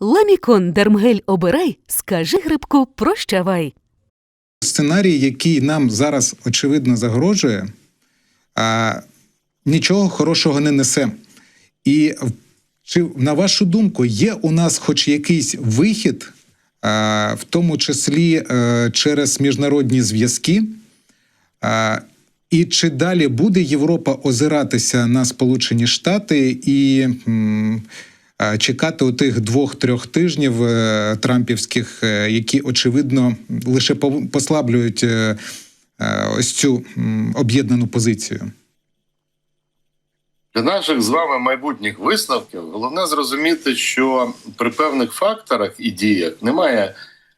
Ламікон Дермгель обирай, скажи грибку прощавай. Сценарій, який нам зараз очевидно загрожує, а, нічого хорошого не несе. І чи, на вашу думку, є у нас хоч якийсь вихід, а, в тому числі е, через міжнародні зв'язки? А, І чи далі буде Європа озиратися на Сполучені Штати і м, чекати отих двох-трьох тижнів е, трампівських, е, які очевидно лише послаблюють е, ось цю об'єднану позицію? Для наших з вами майбутніх висновків головне зрозуміти, що при певних факторах і діях немає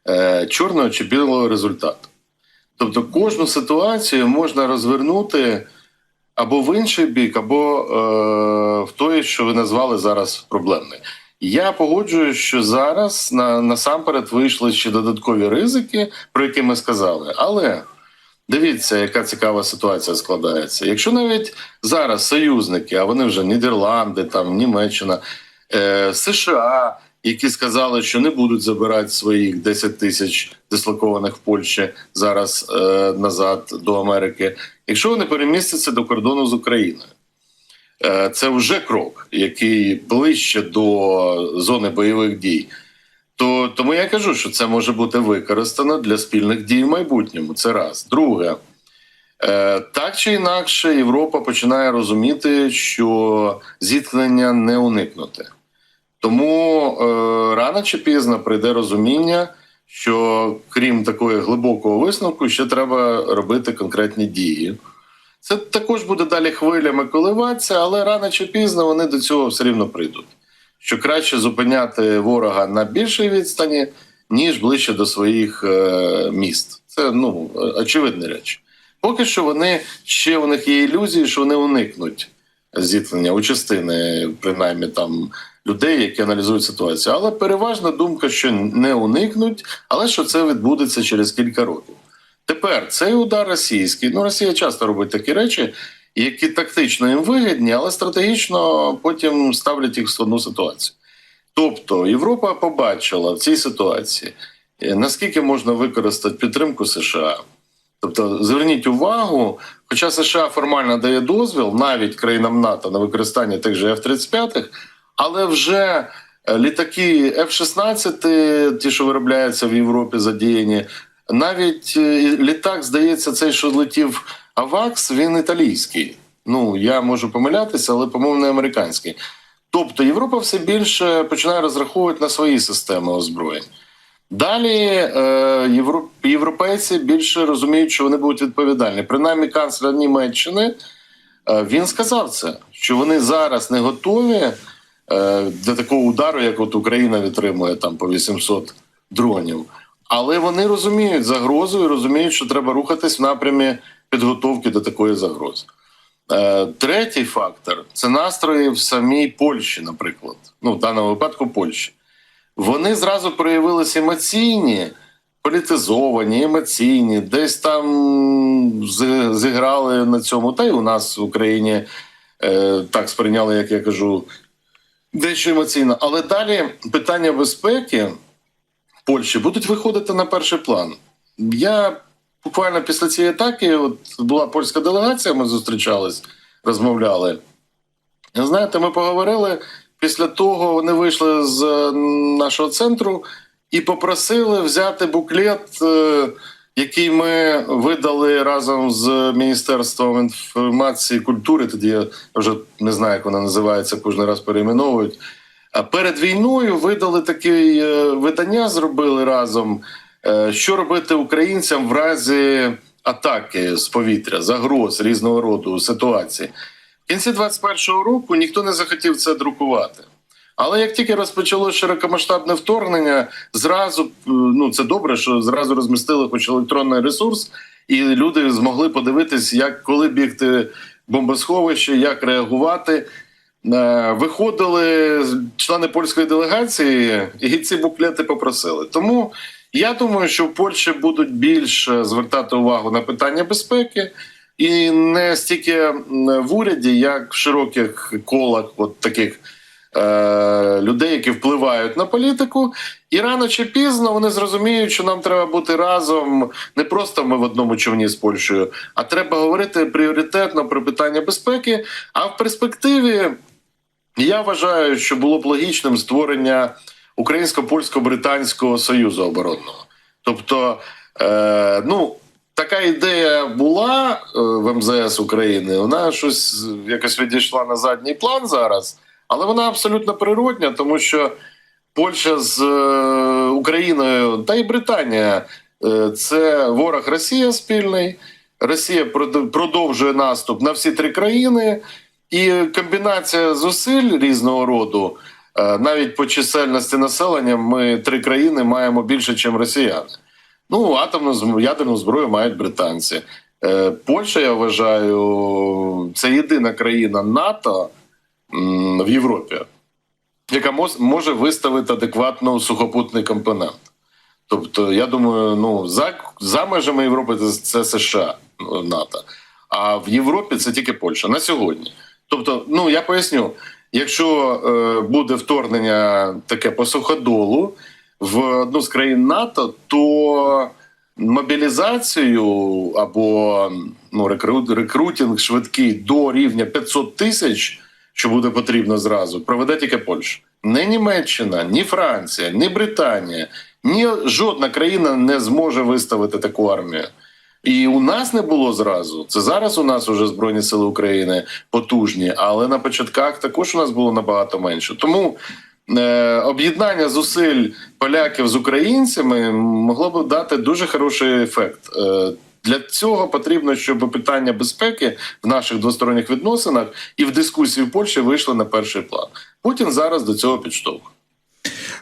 е, чорного чи білого результату. Тобто кожну ситуацію можна розвернути або в інший бік, або е, в той, що ви назвали зараз проблемний. Я погоджуюсь, що зараз на, насамперед вийшли ще додаткові ризики, про які ми сказали. Але дивіться, яка цікава ситуація складається. Якщо навіть зараз союзники, а вони вже Нідерланди, там Німеччина, е, США, які сказали, що не будуть забирати своїх 10 тисяч дислокованих в Польщі зараз е, назад до Америки, якщо вони перемістяться до кордону з Україною. Е, Це вже крок, який ближче до зони бойових дій. То тому я кажу, що це може бути використано для спільних дій в майбутньому. Це раз. Друге, е, так чи інакше, Європа починає розуміти, що зіткнення не уникнути. Тому е, рано чи пізно прийде розуміння, що крім такої глибокого висновку, ще треба робити конкретні дії. Це також буде далі хвилями коливатися, але рано чи пізно вони до цього все рівно прийдуть. Що краще зупиняти ворога на більшій відстані, ніж ближче до своїх е, міст. Це ну очевидні речі. Поки що вони ще у них є ілюзії, що вони уникнуть зіткнення у частини, принаймні там людей, які аналізують ситуацію. Але переважна думка, що не уникнуть, але що це відбудеться через кілька років. Тепер цей удар російський. Ну, Росія часто робить такі речі, які тактично їм вигідні, але стратегічно потім ставлять їх в складну ситуацію. Тобто Європа побачила в цій ситуації, е, наскільки можна використати підтримку США. Тобто, зверніть увагу, хоча США формально дає дозвіл навіть країнам НАТО на використання тих же F-35, але вже е, літаки F-16, ті, що виробляються в Європі, задіяні, навіть е, літак, здається, цей, що летів Авакс, він італійський. Ну, я можу помилятися, але, по-моєму, не американський. Тобто Європа все більше починає розраховувати на свої системи озброєнь. Далі е, євро, європейці більше розуміють, що вони будуть відповідальні. Принаймні, канцлер Німеччини він сказав це, що вони зараз не готові для такого удару, як от Україна відтримує там по 800 дронів. Але вони розуміють загрозу і розуміють, що треба рухатись в напрямі підготовки до такої загрози. Е, Третій фактор це настрої в самій Польщі, наприклад, ну в даному випадку Польщі. Вони зразу проявилися емоційні, політизовані, емоційні, десь там зіграли на цьому. Та й у нас в Україні е, так сприйняли, як я кажу, дещо емоційно. Але далі питання безпеки Польщі будуть виходити на перший план. Я буквально після цієї атаки, от була польська делегація, ми зустрічались, розмовляли. Знаєте, ми поговорили. Після того вони вийшли з е, нашого центру і попросили взяти буклет, е, який ми видали разом з Міністерством інформації і культури. Тоді я вже не знаю, як вона називається, кожен раз перейменовують. А перед війною видали таке е, видання, зробили разом. е, Що робити українцям в разі атаки з повітря, загроз різного роду ситуацій. В кінці 21-го року ніхто не захотів це друкувати. Але як тільки розпочалося широкомасштабне вторгнення, зразу е, ну це добре, що зразу розмістили хоч електронний ресурс, і люди змогли подивитись, як коли бігти бомбосховище, як реагувати. Е, Виходили члени польської делегації, і ці буклети попросили. Тому я думаю, що в Польщі будуть більше звертати увагу на питання безпеки. І не стільки в уряді, як в широких колах, от таких е, людей, які впливають на політику, і рано чи пізно вони зрозуміють, що нам треба бути разом не просто ми в одному човні з Польщею, а треба говорити пріоритетно про питання безпеки. А в перспективі я вважаю, що було б логічним створення українсько-польсько-британського союзу оборонного. Тобто, е, ну. Така ідея була е, в МЗС України. Вона щось якось відійшла на задній план зараз, але вона абсолютно природня, тому що Польща з е, Україною та й Британія е, це ворог Росія спільний. Росія продовжує наступ на всі три країни, і комбінація зусиль різного роду, е, навіть по чисельності населення, ми три країни маємо більше, ніж росіяни. Ну, атомну ядерну зброю мають британці. Польща, я вважаю, це єдина країна НАТО в Європі, яка може виставити адекватно сухопутний компонент. Тобто, я думаю, ну за, за межами Європи це, США ну, НАТО, а в Європі це тільки Польща на сьогодні. Тобто, ну я поясню, якщо е, буде вторгнення таке по суходолу в одну з країн НАТО, то мобілізацію або ну, рекрут, рекрутинг швидкий до рівня 500 тисяч, що буде потрібно зразу, проведе тільки Польща. Не Німеччина, ні Франція, ні Британія, ні жодна країна не зможе виставити таку армію. І у нас не було зразу. Це зараз у нас уже Збройні Сили України потужні, але на початках також у нас було набагато менше. Тому е, об'єднання зусиль поляків з українцями могло б дати дуже хороший ефект. Е, для цього потрібно, щоб питання безпеки в наших двосторонніх відносинах і в дискусії в Польщі вийшли на перший план. Путін зараз до цього підштовхує.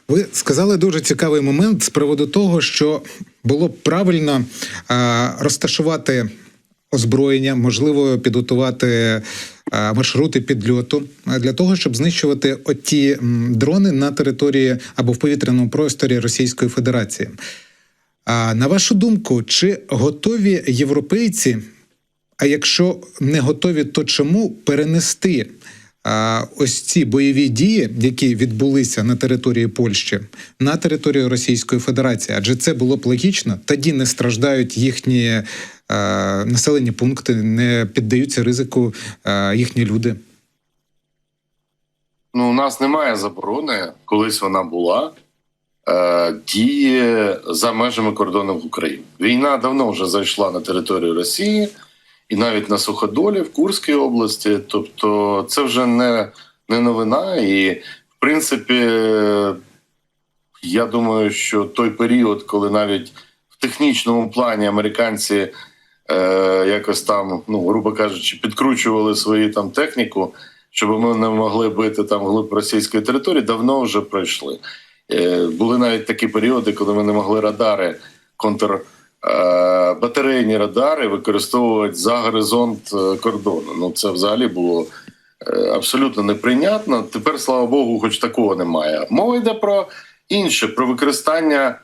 Ви сказали дуже цікавий момент з приводу того, що було б правильно е, розташувати озброєння, можливо, підготувати е, маршрути підльоту е, для того, щоб знищувати оті дрони на території або в повітряному просторі Російської Федерації. А на вашу думку, чи готові європейці, а якщо не готові, то чому перенести а, ось ці бойові дії, які відбулися на території Польщі, на територію Російської Федерації? Адже це було б логічно, тоді не страждають їхні е, населені пункти, не піддаються ризику е, їхні люди. Ну, у нас немає заборони, колись вона була. Е, діє за межами кордонів України. Війна давно вже зайшла на територію Росії і навіть на Суходолі в Курській області. Тобто, це вже не, не новина. І, в принципі, я думаю, що той період, коли навіть в технічному плані американці е, якось там, ну грубо кажучи, підкручували свою там техніку, щоб ми не могли бити там глиб російської території, давно вже пройшли. Е, були навіть такі періоди, коли ми не могли радари контр. е, Батарейні радари використовувати за горизонт е, кордону. Ну це взагалі було абсолютно неприйнятно. Тепер, слава Богу, хоч такого немає. Мова йде про інше, про використання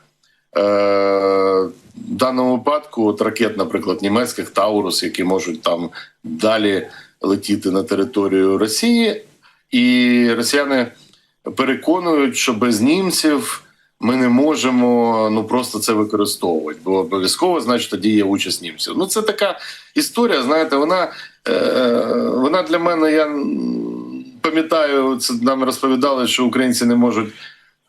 е, в даному випадку от ракет, наприклад, німецьких Таурус, які можуть там далі летіти на територію Росії, і росіяни переконують, що без німців ми не можемо ну просто це використовувати, бо обов'язково, значить, тоді є участь німців. Ну це така історія. Знаєте, вона, е, вона для мене. Я пам'ятаю, це нам розповідали, що українці не можуть.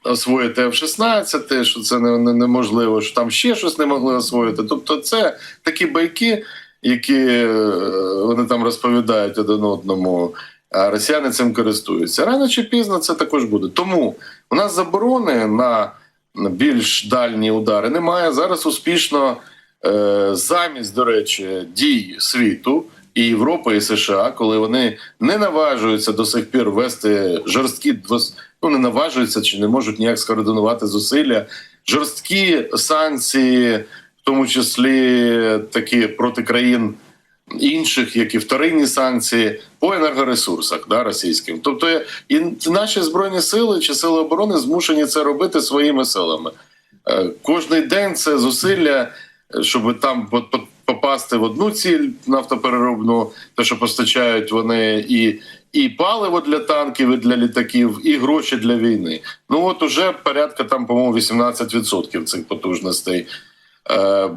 Освоїти F-16, що це не- не- неможливо, що там ще щось не могли освоїти. Тобто, це такі байки, які е, вони там розповідають один одному, а росіяни цим користуються. Рано чи пізно це також буде. Тому у нас заборони на більш дальні удари немає. Зараз успішно е, замість, до речі, дій світу і Європи, і США, коли вони не наважуються до сих пір вести жорсткі ну не наважуються чи не можуть ніяк скоординувати зусилля, жорсткі санкції, в тому числі такі проти країн інших, як і вторинні санкції по енергоресурсах да, російським. Тобто і наші збройні сили чи сили оборони змушені це робити своїми силами. Е, Кожний день це зусилля, щоб там по- по- попасти в одну ціль нафтопереробну, те, що постачають вони, і і паливо для танків, і для літаків, і гроші для війни. Ну от уже порядка там, по-моєму, 18% цих потужностей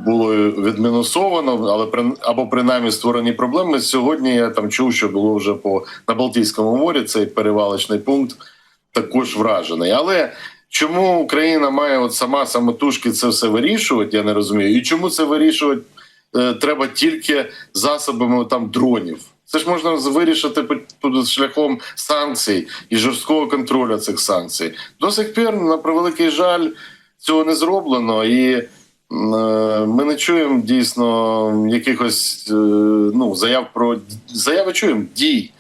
було відмінусовано, але при або принаймні створені проблеми. Сьогодні я там чув, що було вже по на Балтійському морі цей перевалочний пункт також вражений. Але чому Україна має от сама самотужки це все вирішувати? Я не розумію. І чому це вирішувати е, треба тільки засобами там дронів? Це ж можна вирішити шляхом санкцій і жорсткого контролю цих санкцій. До сих пір, на превеликий жаль, цього не зроблено, і е, ми не чуємо дійсно якихось е, ну, заяв про заяви чуємо дій.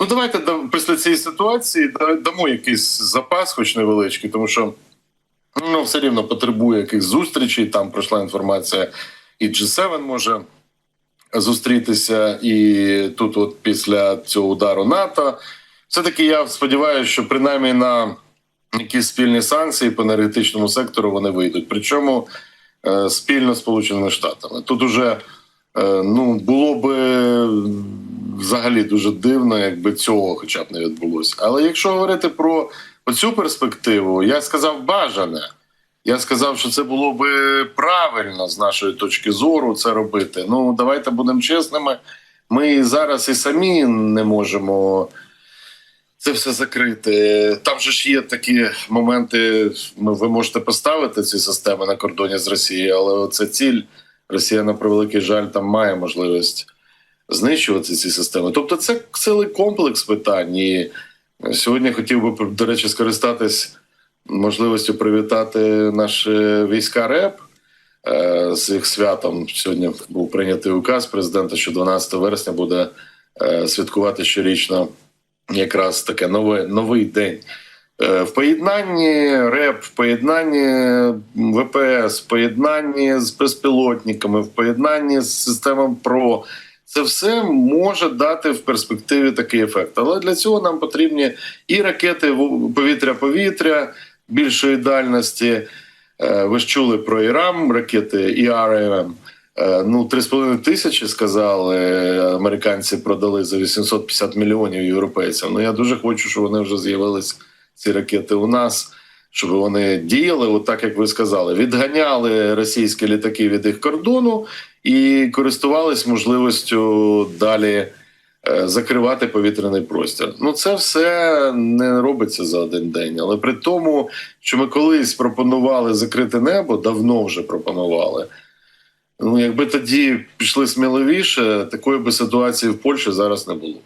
Ну, давайте після цієї ситуації дамо якийсь запас, хоч невеличкий, тому що ну, все рівно потребує якихось зустрічей. Там пройшла інформація, і G7 може зустрітися, і тут, от після цього удару НАТО, все-таки я сподіваюся, що принаймні на якісь спільні санкції по енергетичному сектору вони вийдуть. Причому е, спільно з Сполученими Штатами. Тут уже е, ну, було би взагалі дуже дивно, якби цього хоча б не відбулося. Але якщо говорити про оцю перспективу, я сказав бажане. Я сказав, що це було би правильно з нашої точки зору це робити. Ну давайте будемо чесними. Ми зараз і самі не можемо це все закрити. Там же ж є такі моменти. ну, Ви можете поставити ці системи на кордоні з Росією, але це ціль. Росія на превеликий жаль там має можливість знищувати ці системи. Тобто, це цілий комплекс питань. І сьогодні хотів би до речі скористатись можливістю привітати наші війська РЕП е, з їх святом. Сьогодні був прийнятий указ президента, що 12 вересня буде е, святкувати щорічно якраз таке нове, новий день. Е, В поєднанні РЕП, в поєднанні ВПС, в поєднанні з безпілотниками, в поєднанні з системами ПРО. Це все може дати в перспективі такий ефект. Але для цього нам потрібні і ракети повітря-повітря більшої дальності. Е, Ви ж чули про ІРАМ, ракети ІРМ. Е, Ну, 3,5 тисячі сказали, американці продали за 850 мільйонів європейцям. Ну я дуже хочу, щоб вони вже з'явились ці ракети у нас, щоб вони діяли, от так як ви сказали, відганяли російські літаки від їх кордону і користувались можливістю далі е, закривати повітряний простір. Ну це все не робиться за один день. Але при тому, що ми колись пропонували закрити небо, давно вже пропонували. Ну, якби тоді пішли сміливіше, такої би ситуації в Польщі зараз не було.